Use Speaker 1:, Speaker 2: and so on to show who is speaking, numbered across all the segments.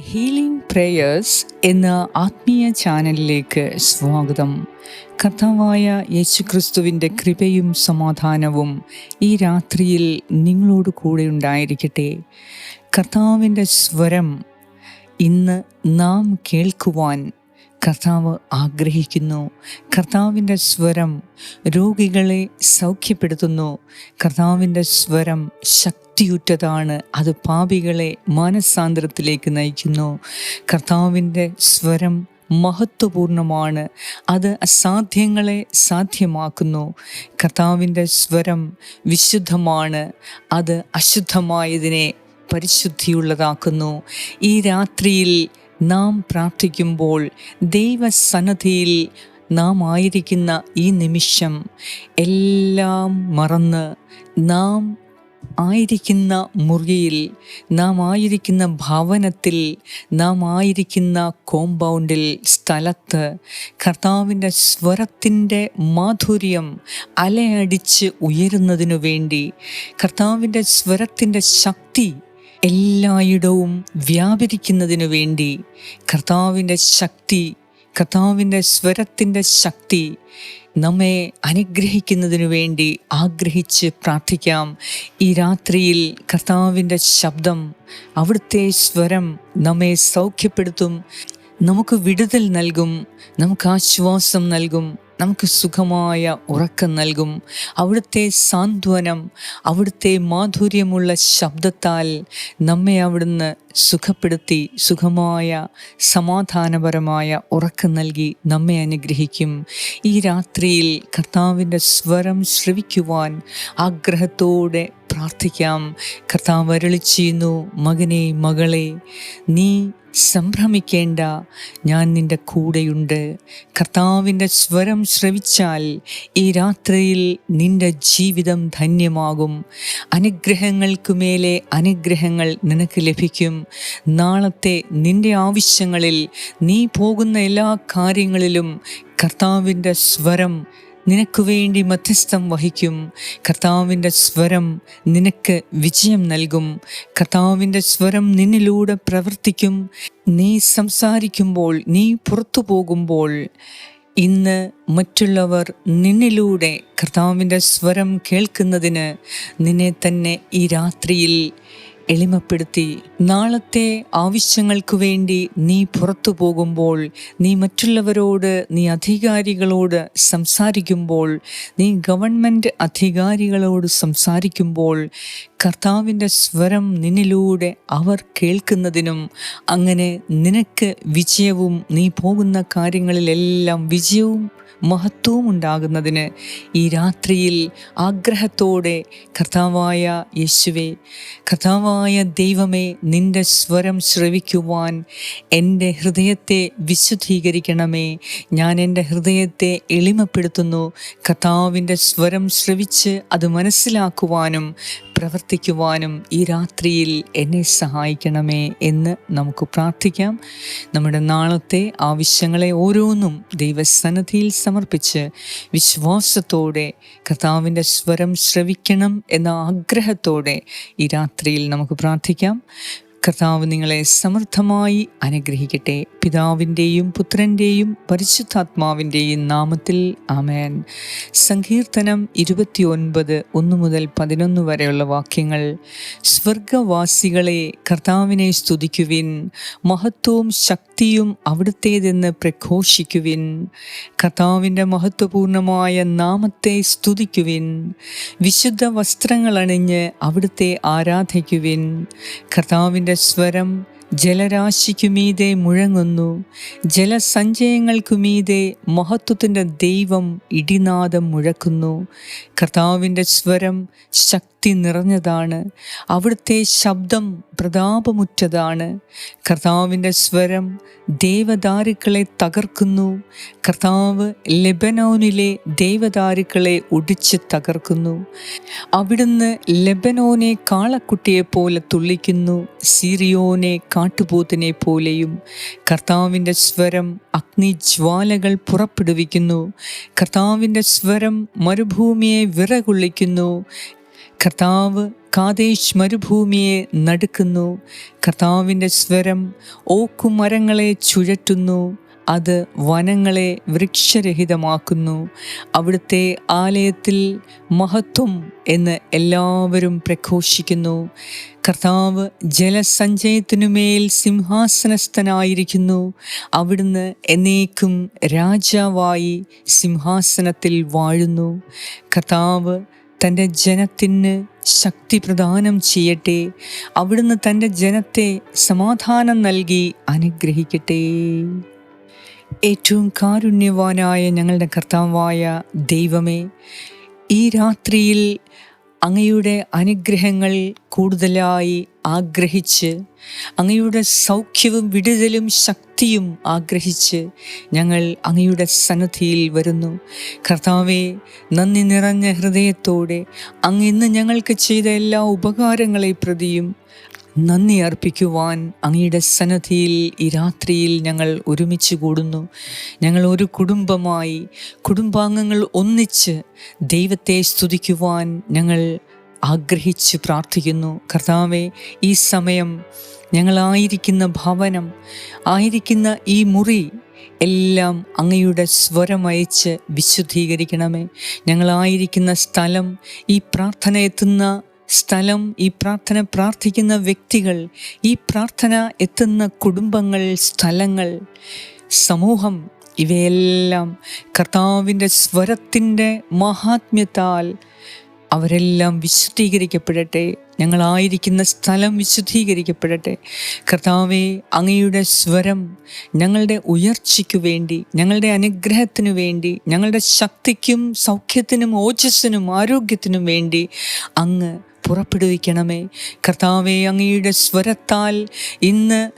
Speaker 1: Healing prayers എന്ന ആത്മീയ ചാനലിലേക്ക് സ്വാഗതം. കർത്താവായ യേശുക്രിസ്തുവിന്റെ കൃപയും സമാധാനവും ഈ രാത്രിയിൽ നിങ്ങളോട് കൂടെ ഉണ്ടായിരിക്കട്ടെ. കർത്താവിന്റെ സ്വരം ഇന്ന് നാം കേൾക്കുവാൻ കർത്താവ് ആഗ്രഹിക്കുന്നു. കർത്താവിന്റെ സ്വരം രോഗികളെ സൗഖ്യപ്പെടുത്തുന്നു. കർത്താവിന്റെ സ്വരം ശക്തിയുറ്റതാണ്. അത് പാപികളെ മാനസാന്തരത്തിലേക്ക് നയിക്കുന്നു. കർത്താവിന്റെ സ്വരം മഹത്വപൂർണമാണ്. അത് അസാധ്യങ്ങളെ സാധ്യമാക്കുന്നു. കർത്താവിന്റെ സ്വരം വിശുദ്ധമാണ്. അത് അശുദ്ധമായതിനെ പരിശുദ്ധിയുള്ളതാക്കുന്നു. ഈ രാത്രിയിൽ നാം പ്രാർത്ഥിക്കുമ്പോൾ ദൈവസന്നദ്ധിയിൽ നാം ആയിരിക്കുന്ന ഈ നിമിഷം എല്ലാം മറന്ന് നാം ആയിരിക്കുന്ന മുറിയിൽ നാം ആയിരിക്കുന്ന ഭവനത്തിൽ നാം ആയിരിക്കുന്ന കോമ്പൗണ്ടിൽ സ്ഥലത്ത് കർത്താവിന്റെ സ്വരത്തിന്റെ മാധുര്യം അലയടിച്ച് ഉയരുന്നതിനു വേണ്ടി കർത്താവിന്റെ സ്വരത്തിന്റെ ശക്തി എല്ലായിടവും വ്യാപരിക്കുന്നതിനു വേണ്ടി കർത്താവിന്റെ ശക്തി കർത്താവിന്റെ സ്വരത്തിന്റെ ശക്തി നമ്മെ അനുഗ്രഹിക്കുന്നതിനു വേണ്ടി ആഗ്രഹിച്ച് പ്രാർത്ഥിക്കാം. ഈ രാത്രിയിൽ കർത്താവിന്റെ ശബ്ദം അവിടുത്തെ സ്വരം നമ്മെ സൗഖ്യപ്പെടുത്തും. നമുക്ക് വിടുതൽ നൽകും. നമുക്ക് ആശ്വാസം നൽകും. നമുക്ക് സുഖമായ ഉറക്കം നൽകും. അവിടുത്തെ സാന്ത്വനം അവിടുത്തെ മാധുര്യമുള്ള ശബ്ദത്താൽ നമ്മെ അവിടുന്ന് സുഖപ്പെടുത്തി സുഖമായ സമാധാനപരമായ ഉറക്കം നൽകി നമ്മെ അനുഗ്രഹിക്കും. ഈ രാത്രിയിൽ കർത്താവിന്റെ സ്വരം ശ്രവിക്കുവാൻ ആഗ്രഹത്തോടെ പ്രാർത്ഥിക്കാം. കർത്താവ് വരളിച്ചിരുന്നു മകനെ മകളെ നീ സംഭ്രമിക്കേണ്ട. ഞാൻ നിന്റെ കൂടെയുണ്ട്. കർത്താവിന്റെ സ്വരം ശ്രവിച്ചാൽ ഈ രാത്രിയിൽ നിന്റെ ജീവിതം ധന്യമാകും. അനുഗ്രഹങ്ങൾക്ക് മേലെ അനുഗ്രഹങ്ങൾ നിനക്ക് ലഭിക്കും. നാളത്തെ നിന്റെ ആവശ്യങ്ങളിൽ നീ പോകുന്ന എല്ലാ കാര്യങ്ങളിലും കർത്താവിന്റെ സ്വരം നിനക്ക് വേണ്ടി മധ്യസ്ഥം വഹിക്കും. കർത്താവിന്റെ സ്വരം നിനക്ക് വിജയം നൽകും. കർത്താവിന്റെ സ്വരം നിന്നിലൂടെ പ്രവർത്തിക്കും. നീ സംസാരിക്കുമ്പോൾ നീ പുറത്തു പോകുമ്പോൾ ഇന്ന് മറ്റുള്ളവർ നിന്നിലൂടെ കർത്താവിന്റെ സ്വരം കേൾക്കുന്നതിന് നിന്നെ തന്നെ ഈ രാത്രിയിൽ എളിമപ്പെടുത്തി. നാളത്തെ ആവശ്യങ്ങൾക്ക് വേണ്ടി നീ പുറത്തു പോകുമ്പോൾ നീ മറ്റുള്ളവരോട് നീ അധികാരികളോട് സംസാരിക്കുമ്പോൾ നീ ഗവൺമെന്റ് അധികാരികളോട് സംസാരിക്കുമ്പോൾ കർത്താവിന്റെ സ്വരം നിന്നിലൂടെ അവർ കേൾക്കുന്നതിനും അങ്ങനെ നിനക്ക് വിജയവും നീ പോകുന്ന കാര്യങ്ങളിലെല്ലാം വിജയവും മഹത്വവും ഉണ്ടാകുന്നതിന് ഈ രാത്രിയിൽ ആഗ്രഹത്തോടെ കർത്താവായ യേശുവെ കർത്താവായ ദൈവമേ നിന്റെ സ്വരം ശ്രവിക്കുവാൻ എന്റെ ഹൃദയത്തെ വിശുദ്ധീകരിക്കണമേ. ഞാൻ എന്റെ ഹൃദയത്തെ എളിമപ്പെടുത്തുന്നു. കർത്താവിന്റെ സ്വരം ശ്രവിച്ച് അത് മനസ്സിലാക്കുവാനും പ്രവർത്തിക്കുവാനും ഈ രാത്രിയിൽ എന്നെ സഹായിക്കണമേ എന്ന് നമുക്ക് പ്രാർത്ഥിക്കാം. നമ്മുടെ നാളത്തെ ആവശ്യങ്ങളെ ഓരോന്നും ദൈവസന്നദ്ധിയിൽ സമർപ്പിച്ച് വിശ്വാസത്തോടെ കർത്താവിന്റെ സ്വരം ശ്രവിക്കണം എന്ന ആഗ്രഹത്തോടെ ഈ രാത്രിയിൽ നമുക്ക് പ്രാർത്ഥിക്കാം. കർത്താവ് നിങ്ങളെ സമൃദ്ധമായി അനുഗ്രഹിക്കട്ടെ. പിതാവിന്റെയും പുത്രന്റെയും പരിശുദ്ധാത്മാവിന്റെയും നാമത്തിൽ ആമേൻ. സങ്കീർത്തനം ഇരുപത്തിയൊൻപത് ഒന്ന് മുതൽ പതിനൊന്ന് വരെയുള്ള വാക്യങ്ങൾ. സ്വർഗവാസികളെ കർത്താവിനെ സ്തുതിക്കുവിൻ. മഹത്വവും ശക്തിയും അവിടുത്തേതെന്ന് പ്രഘോഷിക്കുവിൻ. കർത്താവിന്റെ മഹത്വപൂർണമായ നാമത്തെ സ്തുതിക്കുവിൻ. വിശുദ്ധ വസ്ത്രങ്ങൾ അണിഞ്ഞ് അവിടുത്തെ ആരാധിക്കുവിൻ. കർത്താവിന്റെ സ്വരം ജലരാശിക്കുമീതെ മുഴങ്ങുന്നു. ജലസഞ്ചയങ്ങൾക്കുമീതെ മഹത്വത്തിന്റെ ദൈവം ഇടിനാദം മുഴക്കുന്നു. കർത്താവിന്റെ സ്വരം ശക്തി നിറഞ്ഞതാണ്. അവിടുത്തെ ശബ്ദം പ്രതാപമുറ്റതാണ്. കർത്താവിന്റെ സ്വരം ദേവദാരുക്കളെ തകർക്കുന്നു. കർത്താവ് ലെബനോനിലെ ദേവദാരുക്കളെ ഒടിച്ച് തകർക്കുന്നു. അവിടുന്ന് ലെബനോനെ കാളക്കുട്ടിയെ പോലെ തുള്ളിക്കുന്നു. സീറിയോനെ കാട്ടുപോത്തിനെ പോലെയും. കർത്താവിന്റെ സ്വരം അഗ്നിജ്വാലകൾ പുറപ്പെടുവിക്കുന്നു. കർത്താവിന്റെ സ്വരം മരുഭൂമിയെ വിറകൊള്ളിക്കുന്നു. കർത്താവ് കാതേശ് മരുഭൂമിയെ നടുക്കുന്നു. കർത്താവിന്റെ സ്വരം ഓക്കുമരങ്ങളെ ചുഴറ്റുന്നു. അത് വനങ്ങളെ വൃക്ഷരഹിതമാക്കുന്നു. അവിടുത്തെ ആലയത്തിൽ മഹത്വം എന്ന് എല്ലാവരും പ്രഘോഷിക്കുന്നു. കർത്താവ് ജലസഞ്ചയത്തിനുമേൽ സിംഹാസനസ്ഥനായിരിക്കുന്നു. അവിടുന്ന് എന്നേക്കും രാജാവായി സിംഹാസനത്തിൽ വാഴുന്നു. കർത്താവ് തന്റെ ജനത്തിന് ശക്തി പ്രദാനം ചെയ്യട്ടെ. അവിടുന്ന് തന്റെ ജനത്തെ സമാധാനം നൽകി അനുഗ്രഹിക്കട്ടെ. ഏറ്റവും കാരുണ്യവാനായ ഞങ്ങളുടെ കർത്താവായ ദൈവമേ ഈ രാത്രിയിൽ അങ്ങയുടെ അനുഗ്രഹങ്ങൾ കൂടുതലായി ആഗ്രഹിച്ച് അങ്ങയുടെ സൗഖ്യവും വിടുതലും ശക്തിയും ആഗ്രഹിച്ച് ഞങ്ങൾ അങ്ങയുടെ സന്നദ്ധിയിൽ വരുന്നു. കർത്താവെ നന്ദി നിറഞ്ഞ ഹൃദയത്തോടെ അങ്ങ് ഇന്ന് ഞങ്ങൾക്ക് ചെയ്ത എല്ലാ ഉപകാരങ്ങളെ പ്രതിയും നന്ദി അർപ്പിക്കുവാൻ അങ്ങയുടെ സന്നദ്ധിയിൽ ഈ രാത്രിയിൽ ഞങ്ങൾ ഒരുമിച്ച് കൂടുന്നു. ഞങ്ങൾ ഒരു കുടുംബമായി കുടുംബാംഗങ്ങൾ ഒന്നിച്ച് ദൈവത്തെ സ്തുതിക്കുവാൻ ഞങ്ങൾ ആഗ്രഹിച്ച് പ്രാർത്ഥിക്കുന്നു. കർത്താവെ ഈ സമയം ഞങ്ങളായിരിക്കുന്ന ഭവനം ആയിരിക്കുന്ന ഈ മുറി എല്ലാം അങ്ങയുടെ സ്വരമയച്ച് വിശുദ്ധീകരിക്കണമേ. ഞങ്ങളായിരിക്കുന്ന സ്ഥലം ഈ പ്രാർത്ഥന എത്തുന്ന സ്ഥലം ഈ പ്രാർത്ഥന പ്രാർത്ഥിക്കുന്ന വ്യക്തികൾ ഈ പ്രാർത്ഥന എത്തുന്ന കുടുംബങ്ങൾ സ്ഥലങ്ങൾ സമൂഹം ഇവയെല്ലാം കർത്താവിന്റെ സ്വരത്തിന്റെ മഹാത്മ്യത്താൽ അവരെല്ലാം വിശുദ്ധീകരിക്കപ്പെടട്ടെ. ഞങ്ങളായിരിക്കുന്ന സ്ഥലം വിശുദ്ധീകരിക്കപ്പെടട്ടെ. കർത്താവെ അങ്ങയുടെ സ്വരം ഞങ്ങളുടെ ഉയർച്ചയ്ക്കു വേണ്ടി ഞങ്ങളുടെ അനുഗ്രഹത്തിനു വേണ്ടി ഞങ്ങളുടെ ശക്തിക്കും സൗഖ്യത്തിനും ഓജസ്സിനും ആരോഗ്യത്തിനും വേണ്ടി അങ്ങ് പുറപ്പെടുവിക്കണമേ. കർത്താവെ അങ്ങയുടെ സ്വരത്താൽ ഇന്ന്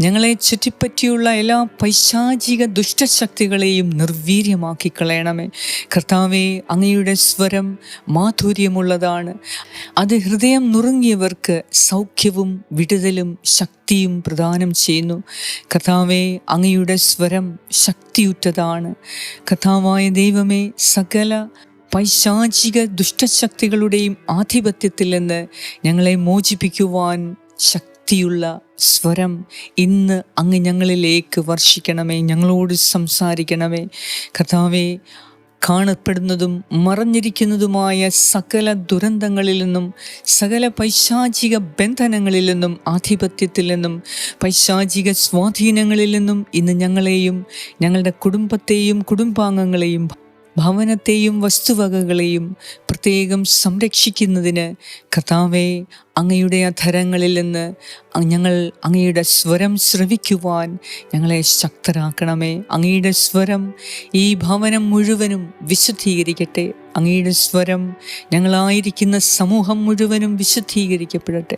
Speaker 1: ഞങ്ങളെ ചുറ്റിപ്പറ്റിയുള്ള എല്ലാ പൈശാചിക ദുഷ്ടശക്തികളെയും നിർവീര്യമാക്കി കളയണമേ കർത്താവെ അങ്ങയുടെ സ്വരം മാധുര്യമുള്ളതാണ്. അത് ഹൃദയം നുറുങ്ങിയവർക്ക് സൗഖ്യവും വിടുതലും ശക്തിയും പ്രദാനം ചെയ്യുന്നു. കർത്താവെ അങ്ങയുടെ സ്വരം ശക്തിയുറ്റതാണ്. കർത്താവായ ദൈവമേ സകല പൈശാചിക ദുഷ്ടശക്തികളുടെയും ആധിപത്യത്തിൽ നിന്ന് ഞങ്ങളെ മോചിപ്പിക്കുവാൻ ശക്തിയുള്ള സ്വരം ഇന്ന് അങ്ങ് ഞങ്ങളിലേക്ക് വർഷിക്കണമേ ഞങ്ങളോട് സംസാരിക്കണമേ. കർത്താവെ കാണപ്പെടുന്നതും മറഞ്ഞിരിക്കുന്നതുമായ സകല ദുരന്തങ്ങളിൽ നിന്നും സകല പൈശാചിക ബന്ധനങ്ങളിൽ നിന്നും ആധിപത്യത്തിൽ നിന്നും പൈശാചിക സ്വാധീനങ്ങളിൽ നിന്നും ഇന്ന് ഞങ്ങളെയും ഞങ്ങളുടെ കുടുംബത്തെയും കുടുംബാംഗങ്ങളെയും ഭവനത്തെയും വസ്തുവകകളെയും പ്രത്യേകം സംരക്ഷിക്കുന്നതിന് കർത്താവെ അങ്ങയുടെ അധരങ്ങളിൽ നിന്ന് ഞങ്ങൾ അങ്ങയുടെ സ്വരം ശ്രവിക്കുവാൻ ഞങ്ങളെ ശക്തരാക്കണമേ. അങ്ങയുടെ സ്വരം ഈ ഭവനം മുഴുവനും വിശുദ്ധീകരിക്കട്ടെ. അങ്ങയുടെ സ്വരം ഞങ്ങളായിരിക്കുന്ന സമൂഹം മുഴുവനും വിശുദ്ധീകരിക്കപ്പെടട്ടെ.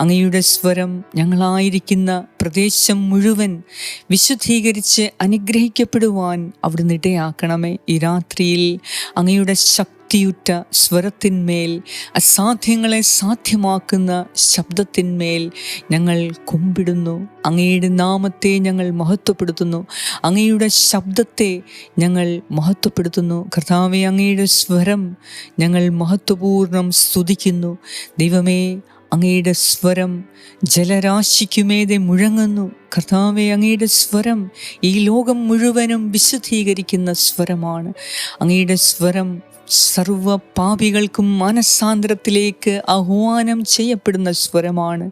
Speaker 1: അങ്ങയുടെ സ്വരം ഞങ്ങളായിരിക്കുന്ന പ്രദേശം മുഴുവൻ വിശുദ്ധീകരിച്ച് അനുഗ്രഹിക്കപ്പെടുവാൻ അവിടുന്ന് ഇടയാക്കണമേ. ഈ രാത്രിയിൽ അങ്ങയുടെ ശക്തി ശക്തിയുറ്റ സ്വരത്തിന്മേൽ അസാധ്യങ്ങളെ സാധ്യമാക്കുന്ന ശബ്ദത്തിന്മേൽ ഞങ്ങൾ കുമ്പിടുന്നു. അങ്ങയുടെ നാമത്തെ ഞങ്ങൾ മഹത്വപ്പെടുത്തുന്നു. അങ്ങയുടെ ശബ്ദത്തെ ഞങ്ങൾ മഹത്വപ്പെടുത്തുന്നു. കർത്താവെ അങ്ങയുടെ സ്വരം ഞങ്ങൾ മഹത്വപൂർണം സ്തുതിക്കുന്നു. ദൈവമേ അങ്ങയുടെ സ്വരം ജലരാശിക്കുമേതെ മുഴങ്ങുന്നു. കർത്താവെ അങ്ങയുടെ സ്വരം ഈ ലോകം മുഴുവനും വിശുദ്ധീകരിക്കുന്ന സ്വരമാണ്. അങ്ങയുടെ സ്വരം സർവ പാപികൾക്കും മനസ്സാന്തരത്തിലേക്ക് ആഹ്വാനം ചെയ്യപ്പെടുന്ന സ്വരമാണ്.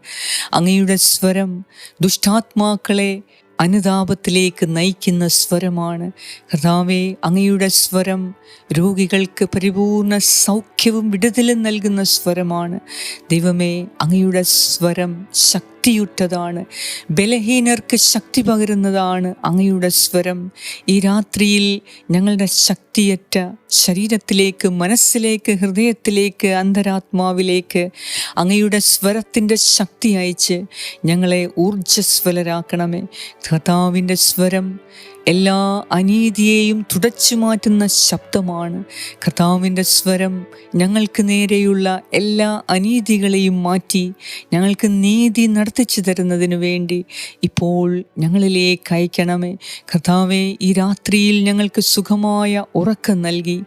Speaker 1: അങ്ങയുടെ സ്വരം ദുഷ്ടാത്മാക്കളെ അനുതാപത്തിലേക്ക് നയിക്കുന്ന സ്വരമാണ്. കർത്താവെ അങ്ങയുടെ സ്വരം രോഗികൾക്ക് പരിപൂർണ സൗഖ്യവും വിടുതലും നൽകുന്ന സ്വരമാണ്. ദൈവമേ അങ്ങയുടെ സ്വരം ശക്തിയുറ്റതാണ്. ബലഹീനർക്ക് ശക്തി പകരുന്നതാണ് അങ്ങയുടെ സ്വരം. ഈ രാത്രിയിൽ ഞങ്ങളുടെ ശക്തിയറ്റ ശരീരത്തിലേക്ക് മനസ്സിലേക്ക് ഹൃദയത്തിലേക്ക് അന്തരാത്മാവിലേക്ക് അങ്ങയുടെ സ്വരത്തിന്റെ ശക്തി അയച്ച് ഞങ്ങളെ ഊർജസ്വലരാക്കണമേ. കർത്താവിന്റെ സ്വരം എല്ലാ അനീതിയെയും തുടച്ചു മാറ്റുന്ന ശബ്ദമാണ്. കർത്താവിന്റെ സ്വരം ഞങ്ങൾക്ക് നേരെയുള്ള എല്ലാ അനീതികളെയും മാറ്റി ഞങ്ങൾക്ക് നീതി നടത്തിച്ചു തരുന്നതിന് വേണ്ടി ഇപ്പോൾ ഞങ്ങളിലേക്ക് അയക്കണമേ. കർത്താവെ ഈ രാത്രിയിൽ ഞങ്ങൾക്ക് സുഖമായ ഉറ ഉറക്കം നൽകി.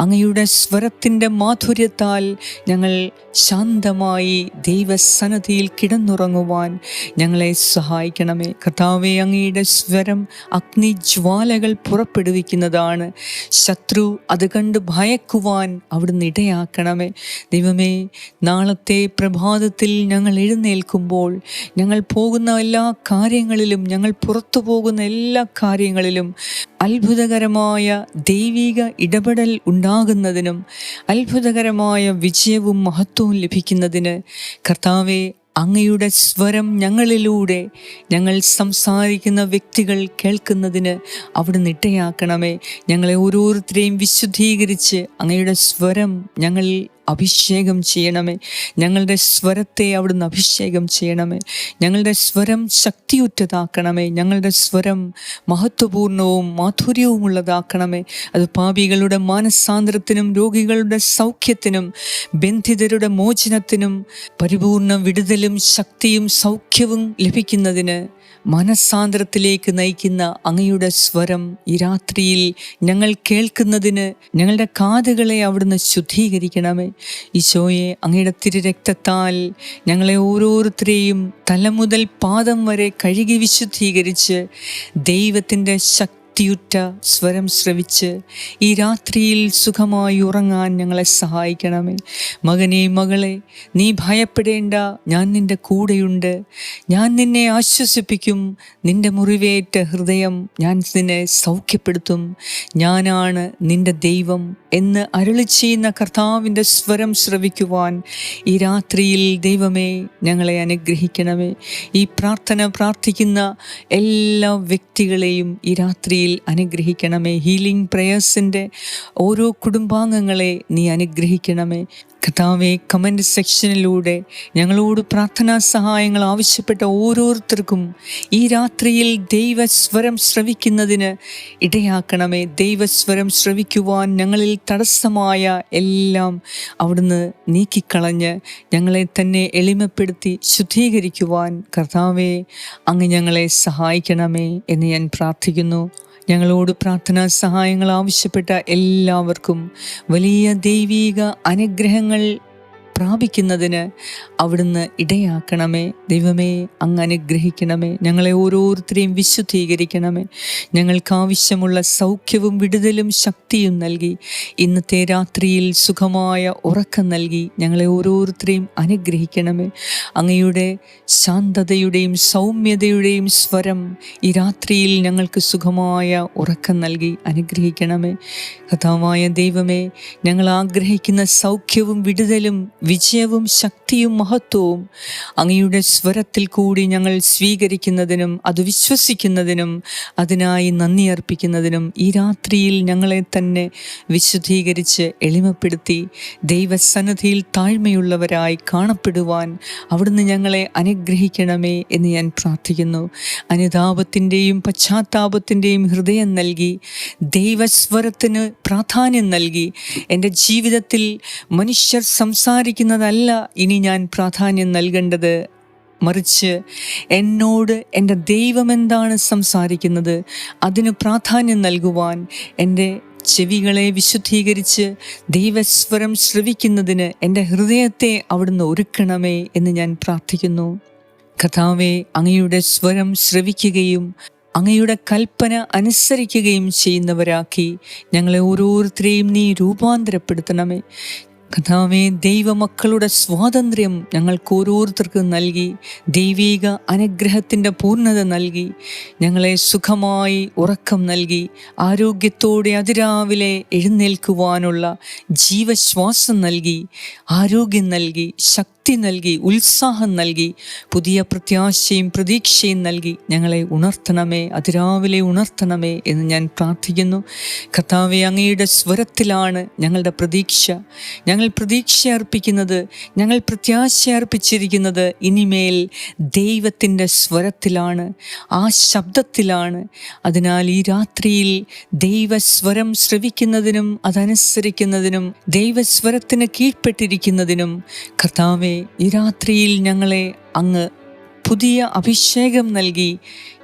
Speaker 1: അങ്ങയുടെ സ്വരത്തിന്റെ മാധുര്യത്താൽ ഞങ്ങൾ ശാന്തമായി ദൈവസന്നദ്ധിയിൽ കിടന്നുറങ്ങുവാൻ ഞങ്ങളെ സഹായിക്കണമേ. കർത്താവെ അങ്ങയുടെ സ്വരം അഗ്നിജ്വാലകൾ പുറപ്പെടുവിക്കുന്നതാണ്. ശത്രു അത് കണ്ട് ഭയക്കുവാൻ അവിടുന്ന് ഇടയാക്കണമേ. ദൈവമേ നാളത്തെ പ്രഭാതത്തിൽ ഞങ്ങൾ എഴുന്നേൽക്കുമ്പോൾ ഞങ്ങൾ പോകുന്ന എല്ലാ കാര്യങ്ങളിലും ഞങ്ങൾ പുറത്തു പോകുന്ന എല്ലാ കാര്യങ്ങളിലും അത്ഭുതകരമായ ദൈവിക ഇടപെടൽ ഉണ്ടാകുന്നതിനും അത്ഭുതകരമായ വിജയവും മഹത്വവും ലഭിക്കുന്നതിന് കർത്താവെ അങ്ങയുടെ സ്വരം ഞങ്ങളിലൂടെ ഞങ്ങൾ സംസാരിക്കുന്ന വ്യക്തികൾ കേൾക്കുന്നതിന് അവിടുന്ന് ഇട്ടയാക്കണമേ. ഞങ്ങളെ ഓരോരുത്തരെയും വിശുദ്ധീകരിച്ച് അങ്ങയുടെ സ്വരം ഞങ്ങൾ അഭിഷേകം ചെയ്യണമേ. ഞങ്ങളുടെ സ്വരത്തെ അവിടുന്ന് അഭിഷേകം ചെയ്യണമേ. ഞങ്ങളുടെ സ്വരം ശക്തിയുറ്റതാക്കണമേ. ഞങ്ങളുടെ സ്വരം മഹത്വപൂർണവും മാധുര്യവുമുള്ളതാക്കണമേ. അത് പാപികളുടെ മാനസാന്തരത്തിനും രോഗികളുടെ സൗഖ്യത്തിനും ബന്ധിതരുടെ മോചനത്തിനും പരിപൂർണ വിടുതലും ശക്തിയും സൗഖ്യവും ലഭിക്കുന്നതിന് മനസ്സാന്തരത്തിലേക്ക് നയിക്കുന്ന അങ്ങയുടെ സ്വരം ഈ രാത്രിയിൽ ഞങ്ങൾ കേൾക്കുന്നതിന് ഞങ്ങളുടെ കാതുകളെ അവിടുന്ന് ശുദ്ധീകരിക്കണമേ. ഈശോയെ അങ്ങയുടെ തിരുരക്തത്താൽ ഞങ്ങളെ ഓരോരുത്തരെയും തല മുതൽ പാദം വരെ കഴുകി വിശുദ്ധീകരിച്ച് ദൈവത്തിന്റെ ശക്തി ശക്തിയുറ്റ സ്വരം ശ്രവിച്ച് ഈ രാത്രിയിൽ സുഖമായി ഉറങ്ങാൻ ഞങ്ങളെ സഹായിക്കണമേ. മകനെ മകളെ നീ ഭയപ്പെടേണ്ട. ഞാൻ നിന്റെ കൂടെയുണ്ട്. ഞാൻ നിന്നെ ആശ്വസിപ്പിക്കും. നിന്റെ മുറിവേറ്റ ഹൃദയം ഞാൻ നിന്നെ സൗഖ്യപ്പെടുത്തും. ഞാനാണ് നിന്റെ ദൈവം എന്ന് അരുളി ചെയ്യുന്ന കർത്താവിന്റെ സ്വരം ശ്രവിക്കുവാൻ ഈ രാത്രിയിൽ ദൈവമേ ഞങ്ങളെ അനുഗ്രഹിക്കണമേ. ഈ പ്രാർത്ഥന പ്രാർത്ഥിക്കുന്ന എല്ലാ വ്യക്തികളെയും ഈ രാത്രിയിൽ അനുഗ്രഹിക്കണമേ. ഹീലിംഗ് പ്രേയേഴ്സിന്റെ ഓരോ കുടുംബാംഗങ്ങളെ നീ അനുഗ്രഹിക്കണമേ. കഥാവെ കമന്റ് സെക്ഷനിലൂടെ ഞങ്ങളോട് പ്രാർത്ഥനാ സഹായങ്ങൾ ആവശ്യപ്പെട്ട ഓരോരുത്തർക്കും ഈ രാത്രിയിൽ ദൈവസ്വരം ശ്രവിക്കുന്നതിന് ഇടയാക്കണമേ. ദൈവസ്വരം ശ്രവിക്കുവാൻ ഞങ്ങളിൽ തടസ്സമായ എല്ലാം അവിടുന്ന് നീക്കിക്കളഞ്ഞ് ഞങ്ങളെ തന്നെ എളിമപ്പെടുത്തി ശുദ്ധീകരിക്കുവാൻ കർത്താവെ അങ്ങ് ഞങ്ങളെ സഹായിക്കണമേ എന്ന് ഞാൻ പ്രാർത്ഥിക്കുന്നു. ഞങ്ങളോട് പ്രാർത്ഥനാ സഹായങ്ങൾ ആവശ്യപ്പെട്ട എല്ലാവർക്കും വലിയ ദൈവീക അനുഗ്രഹങ്ങൾ പ്രാപിക്കുന്നതിന് അവിടുന്ന് ഇടയാക്കണമേ. ദൈവമേ അങ്ങ് അനുഗ്രഹിക്കണമേ. ഞങ്ങളെ ഓരോരുത്തരെയും വിശുദ്ധീകരിക്കണമേ. ഞങ്ങൾക്ക് ആവശ്യമുള്ള സൗഖ്യവും വിടുതലും ശക്തിയും നൽകി. ഇന്നത്തെ രാത്രിയിൽ സുഖമായ ഉറക്കം നൽകി ഞങ്ങളെ ഓരോരുത്തരെയും അനുഗ്രഹിക്കണമേ. അങ്ങയുടെ ശാന്തതയുടെയും സൗമ്യതയുടെയും സ്വരം ഈ രാത്രിയിൽ ഞങ്ങൾക്ക് സുഖമായ ഉറക്കം നൽകി അനുഗ്രഹിക്കണമേ. കഥാവായ ദൈവമേ ഞങ്ങൾ ആഗ്രഹിക്കുന്ന സൗഖ്യവും വിടുതലും വിജയവും ശക്തിയും മഹത്വവും അങ്ങയുടെ സ്വരത്തിൽ കൂടി ഞങ്ങൾ സ്വീകരിക്കുന്നതിനും അത് വിശ്വസിക്കുന്നതിനും അതിനായി നന്ദി അർപ്പിക്കുന്നതിനും ഈ രാത്രിയിൽ ഞങ്ങളെ തന്നെ വിശുദ്ധീകരിച്ച് എളിമപ്പെടുത്തി ദൈവസന്നദ്ധിയിൽ താഴ്മയുള്ളവരായി കാണപ്പെടുവാൻ അവിടുന്ന് ഞങ്ങളെ അനുഗ്രഹിക്കണമേ എന്ന് ഞാൻ പ്രാർത്ഥിക്കുന്നു. അനുതാപത്തിന്റെയും പശ്ചാത്താപത്തിന്റെയും ഹൃദയം നൽകി ദൈവസ്വരത്തിന് പ്രാധാന്യം നൽകി എന്റെ ജീവിതത്തിൽ മനുഷ്യർ സംസാരിക്കുന്നതല്ല ഇനി ഞാൻ പ്രാധാന്യം നൽകേണ്ടത്. മറിച്ച് എന്നോട് എന്റെ ദൈവം എന്താണ് സംസാരിക്കുന്നത്? അതിന് പ്രാധാന്യം നൽകുവാൻ എന്റെ ചെവികളെ വിശുദ്ധീകരിച്ച് ദൈവസ്വരം ശ്രവിക്കുന്നതിന് എന്റെ ഹൃദയത്തെ അവിടുന്ന് ഒരുക്കണമേ എന്ന് ഞാൻ പ്രാർത്ഥിക്കുന്നു. കഥാവെ അങ്ങയുടെ സ്വരം ശ്രവിക്കുകയും അങ്ങയുടെ കൽപ്പന അനുസരിക്കുകയും ചെയ്യുന്നവരാക്കി ഞങ്ങളെ ഓരോരുത്തരെയും നീ രൂപാന്തരപ്പെടുത്തണമേ. കഥാവെ ദൈവമക്കളുടെ സ്വാതന്ത്ര്യം ഞങ്ങൾക്ക് ഓരോരുത്തർക്കും നൽകി ദൈവീക അനുഗ്രഹത്തിന്റെ പൂർണത നൽകി ഞങ്ങളെ സുഖമായി ഉറക്കം നൽകി ആരോഗ്യത്തോടെ അതിരാവിലെ എഴുന്നേൽക്കുവാനുള്ള ജീവശ്വാസം നൽകി ആരോഗ്യം നൽകി ശക്തി നൽകി ഉത്സാഹം നൽകി പുതിയ പ്രത്യാശയും പ്രതീക്ഷയും നൽകി ഞങ്ങളെ ഉണർത്തണമേ അതിരാവിലെ ഉണർത്തണമേ എന്ന് ഞാൻ പ്രാർത്ഥിക്കുന്നു. കർത്താവെ അങ്ങയുടെ സ്വരത്തിലാണ് ഞങ്ങളുടെ പ്രതീക്ഷ. ഞങ്ങൾ പ്രതീക്ഷ അർപ്പിക്കുന്നത് ഞങ്ങൾ പ്രത്യാശ അർപ്പിച്ചിരിക്കുന്നത് ഇനിമേൽ ദൈവത്തിന്റെ സ്വരത്തിലാണ് ആ ശബ്ദത്തിലാണ്. അതിനാൽ ഈ രാത്രിയിൽ ദൈവസ്വരം ശ്രവിക്കുന്നതിനും അതനുസരിക്കുന്നതിനും ദൈവസ്വരത്തിന് കീഴ്പ്പെട്ടിരിക്കുന്നതിനും കർത്താവെ ഈ രാത്രിയിൽ ഞങ്ങളെ അങ്ങ് പുതിയ അഭിഷേകം നൽകി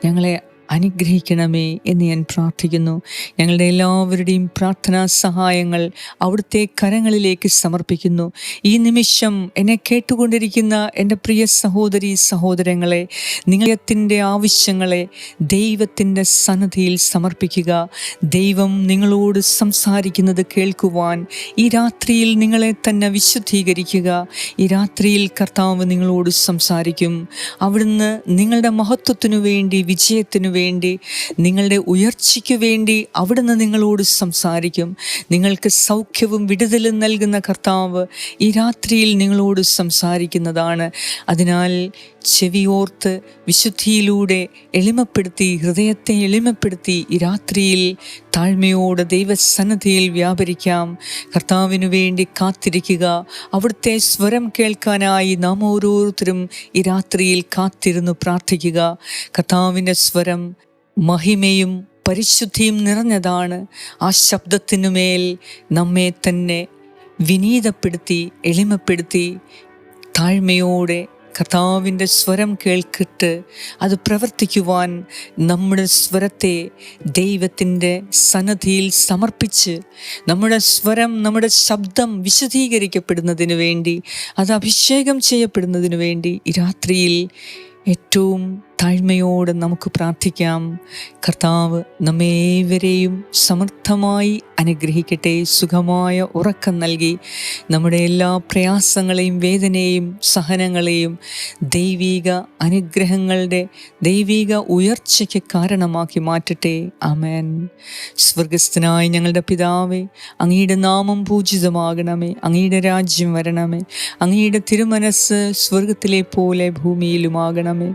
Speaker 1: ഞങ്ങളെ അനുഗ്രഹിക്കണമേ എന്ന് ഞാൻ പ്രാർത്ഥിക്കുന്നു. ഞങ്ങളുടെ എല്ലാവരുടെയും പ്രാർത്ഥനാ സഹായങ്ങൾ അവിടുത്തെ കരങ്ങളിലേക്ക് സമർപ്പിക്കുന്നു. ഈ നിമിഷം എന്നെ കേട്ടുകൊണ്ടിരിക്കുന്ന എന്റെ പ്രിയ സഹോദരി സഹോദരങ്ങളെ നിങ്ങളത്തിന്റെ ആവശ്യങ്ങളെ ദൈവത്തിന്റെ സന്നദ്ധിയിൽ സമർപ്പിക്കുക. ദൈവം നിങ്ങളോട് സംസാരിക്കുന്നത് കേൾക്കുവാൻ ഈ രാത്രിയിൽ നിങ്ങളെ തന്നെ വിശുദ്ധീകരിക്കുക. ഈ രാത്രിയിൽ കർത്താവ് നിങ്ങളോട് സംസാരിക്കും. അവിടുന്ന് നിങ്ങളുടെ മഹത്വത്തിനു വേണ്ടി വിജയത്തിനു വേണ്ടി നിങ്ങളുടെ ഉയർച്ചയ്ക്ക് വേണ്ടി അവിടുന്ന് നിങ്ങളോട് സംസാരിക്കും. നിങ്ങൾക്ക് സൗഖ്യവും വിടുതലും നൽകുന്ന കർത്താവ് ഈ രാത്രിയിൽ നിങ്ങളോട് സംസാരിക്കുന്നതാണ്. അതിനാൽ ചെവിയോർത്ത് വിശുദ്ധിയിലൂടെ എളിമപ്പെടുത്തി ഹൃദയത്തെ എളിമപ്പെടുത്തി ഈ രാത്രിയിൽ താഴ്മയോടെ ദൈവസന്നദ്ധിയിൽ വ്യാപരിക്കാം. കർത്താവിനു വേണ്ടി കാത്തിരിക്കുക. അവിടുത്തെ സ്വരം കേൾക്കാനായി നാം ഓരോരുത്തരും ഈ രാത്രിയിൽ കാത്തിരുന്നു പ്രാർത്ഥിക്കുക. കർത്താവിന്റെ സ്വരം മഹിമയും പരിശുദ്ധിയും നിറഞ്ഞതാണ്. ആ ശബ്ദത്തിനുമേൽ നമ്മെ തന്നെ വിനീതപ്പെടുത്തി എളിമപ്പെടുത്തി താഴ്മയോടെ കർത്താവിന്റെ സ്വരം കേൾക്കിട്ട് അത് പ്രവർത്തിക്കുവാൻ നമ്മുടെ സ്വരത്തെ ദൈവത്തിന്റെ സന്നദ്ധിയിൽ സമർപ്പിച്ച് നമ്മുടെ സ്വരം നമ്മുടെ ശബ്ദം വിശദീകരിക്കപ്പെടുന്നതിന് വേണ്ടി അത് അഭിഷേകം ചെയ്യപ്പെടുന്നതിന് വേണ്ടി രാത്രിയിൽ ഏറ്റവും താഴ്മയോടെ നമുക്ക് പ്രാർത്ഥിക്കാം. കർത്താവ് നമ്മേവരെയും സമർത്ഥമായി അനുഗ്രഹിക്കട്ടെ. സുഖമായ ഉറക്കം നൽകി നമ്മുടെ എല്ലാ പ്രയാസങ്ങളെയും വേദനയെയും സഹനങ്ങളെയും ദൈവിക അനുഗ്രഹങ്ങളുടെ ദൈവിക ഉയർച്ചയ്ക്ക് കാരണമാക്കി മാറ്റട്ടെ. അമേൻ സ്വർഗസ്ഥനായ ഞങ്ങളുടെ പിതാവേ അങ്ങയുടെ നാമം പൂജിതമാകണമേ. അങ്ങയുടെ രാജ്യം വരണമേ. അങ്ങയുടെ തിരുമനസ് സ്വർഗത്തിലെ പോലെ ഭൂമിയിലുമാകണമേ.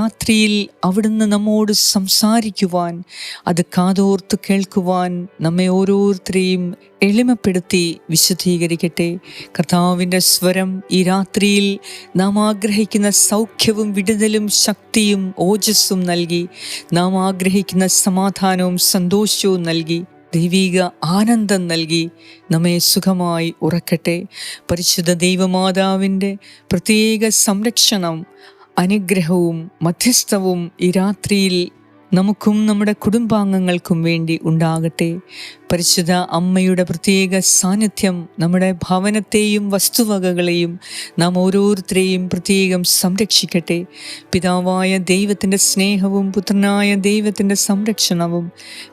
Speaker 1: രാത്രിയിൽ അവിടുന്ന് നമ്മോട് സംസാരിക്കുവാൻ അത് കാതോർത്ത് കേൾക്കുവാൻ നമ്മെ ഓരോരുത്തരെയും എളിമപ്പെടുത്തി വിശദീകരിക്കട്ടെ. കർത്താവിന്റെ സ്വരം ഈ രാത്രിയിൽ നാം ആഗ്രഹിക്കുന്ന സൗഖ്യവും വിടുതലും ശക്തിയും ഓജസ്സും നൽകി നാം ആഗ്രഹിക്കുന്ന സമാധാനവും സന്തോഷവും നൽകി ദൈവിക ആനന്ദം നൽകി നമ്മെ സുഖമായി ഉറക്കട്ടെ. പരിശുദ്ധ ദൈവമാതാവിന്റെ പ്രത്യേക സംരക്ഷണം അനുഗ്രഹവും മധ്യസ്ഥവും ഈ രാത്രിയിൽ നമുക്കും നമ്മുടെ കുടുംബാംഗങ്ങൾക്കും വേണ്ടി ഉണ്ടാകട്ടെ. പരിശുദ്ധ അമ്മയുടെ പ്രത്യേക സാന്നിധ്യം നമ്മുടെ ഭവനത്തെയും വസ്തുവകകളെയും നാം ഓരോരുത്തരെയും പ്രത്യേകം സംരക്ഷിക്കട്ടെ. പിതാവായ ദൈവത്തിന്റെ സ്നേഹവും പുത്രനായ ദൈവത്തിന്റെ സംരക്ഷണവും